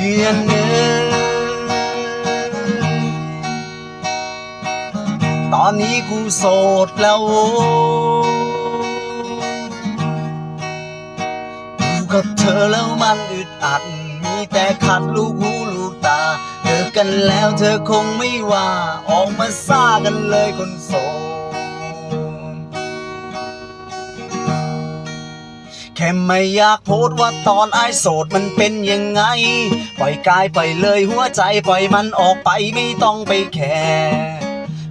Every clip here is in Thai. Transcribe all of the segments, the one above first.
พื่อนเอ๋ยตอนนี้กูโสดแล้วอยู่กับเธอแล้วมันอึดอัด มีแต่ขัดลูกหูลูกตาเลิกกันแล้วเธอคงไม่ว่า ออกมาซ่ากันเลยคนโสด ค่ไม่อยากโพสต์ว่าตอนไอโสดมันเป็นยังไง ปล่อยกายไปเลยหัวใจปล่อยมันออกไปไม่ต้องไปแคร์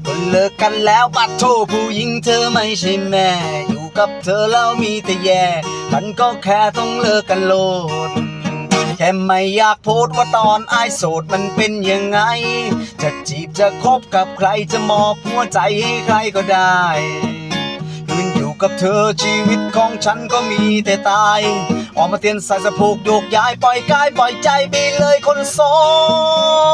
ก็เลิกกันแล้วปัดโทษผู้หญิงเธอไม่ใช่แม่ อยู่กับเธอแล้วมีแต่แย่มันก็แค่ต้องเลิกกันโลดแค่ไม่อยากโพสว่าตอนไอโสดมันเป็นยังไง จะจีบจะคบกับใครจะมอบหัวใจให้ใครก็ได้ ยืนอยู่กับเธอชีวิตของฉันก็มีแต่ตาย ออกมาเตียนสายสะโพกโยกย้ายปล่อยกายปล่อยใจไปเลยคนโสด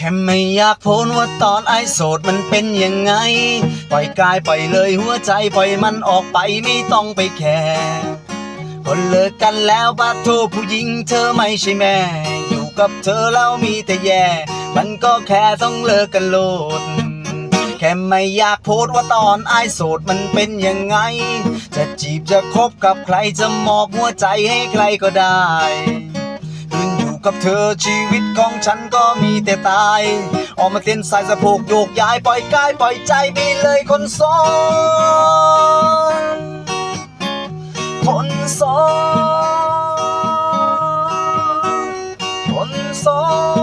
แค่ไม่อยากโพสต์ว่าตอนไอโสดมันเป็นยังไง ปล่อยกายปล่อยเลยหัวใจปล่อยมันออกไปไม่ต้องไปแคร์คนเลิกกันแล้วบาโทษผู้หญิงเธอไม่ใช่แม่ อยู่กับเธอแล้วมีแต่แย่ มันก็แค่ต้องเลิกกันโลด แค่ไม่อยากโพสต์ว่าตอนไอโสดมันเป็นยังไง จะจีบจะคบกับใครจะมอบหัวใจให้ใครก็ได้ กับเธอชีวิตของฉันก็มีแต่ตาย ออกมาเต้นสายสะโพกโยกย้ายปล่อยกายปล่อยใจไปเลยคนโสดคนโสดคนโสด